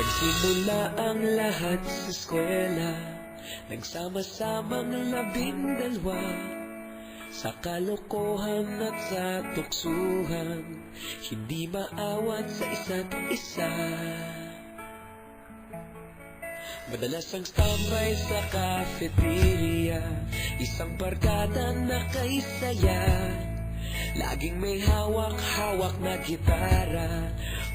Nagsimula ang lahat sa eskwela. Nagsama-samang labing dalawa. Sa kalokohan at sa tuksuhan Hindi maawat sa isa't isa. Madalas ang standby sa cafeteria Isang barkada na kay saya Laging may hawak-hawak na gitara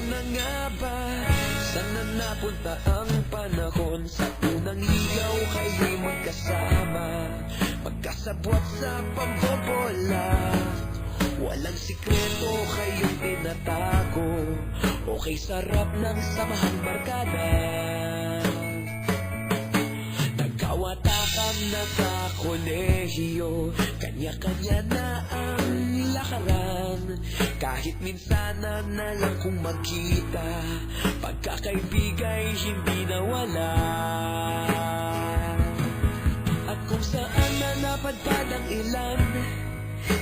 sana nga ba Sana napunta ang panahon. Sa unang ligaw kayo'y magkasama Magkasabwat sa pambobola Walang sikreto kayong tinatago Okay sarap ng samahang barkada Nagkawatakan na sa kolehiyo Kanya-kanya na ang lakaran. Kahit minsan na na lang kung magkita Pagkakaibigay hindi nawala